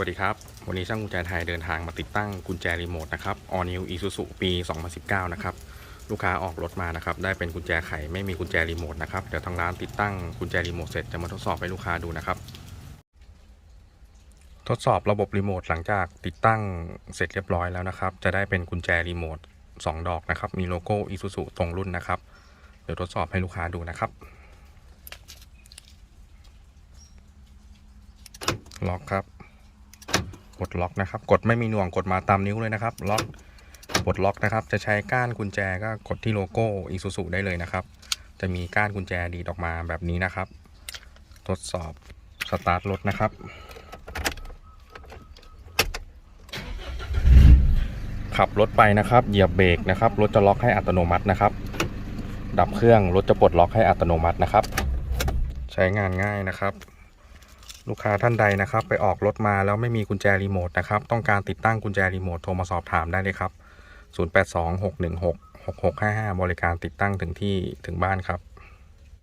วัสดีครับ วันนี้ช่างกุญแจไทยเดินทางมาติดตั้งกุญแจรีโมทนะครับ All New Isuzu ปี 2019 นะครับ ลูกค้าออกรถมานะครับ ได้เป็นกุญแจไขไม่มีกุญแจรีโมทนะครับ เดี๋ยวทางร้านติดตั้งกุญแจรีโมทเสร็จจะมาทดสอบให้ลูกค้าดูนะครับ ทดสอบระบบรีโมทหลังจากติดตั้งเสร็จเรียบร้อยแล้วนะครับ จะได้เป็นกุญแจรีโมท2 ดอกนะครับ มีโลโก้ Isuzu ตรงรุ่นนะครับ เดี๋ยวทดสอบให้ลูกค้าดูนะครับ ล็อกครับ กดล็อกนะครับ กดไม่มีหน่วงกดมาตามนิ้วเลยนะครับ ล็อกกดล็อกนะครับ จะใช้ก้านกุญแจก็กดที่โลโก้ Isuzu ได้เลยนะครับ จะมีก้านกุญแจดีดออกมาแบบนี้นะครับ ทดสอบสตาร์ทรถนะครับ ขับรถไปนะครับ เหยียบเบรกนะครับ รถจะล็อกให้อัตโนมัตินะครับ ดับเครื่องรถจะปลดล็อกให้อัตโนมัตินะครับ ใช้งานง่ายนะครับ ลูกค้าท่านใดนะครับ ไปออกรถมาแล้วไม่มีกุญแจรีโมทนะครับ ต้องการติดตั้งกุญแจรีโมทโทรมาสอบถามได้เลยครับ 0826166655 บริการติดตั้งถึงที่ถึงบ้านครับ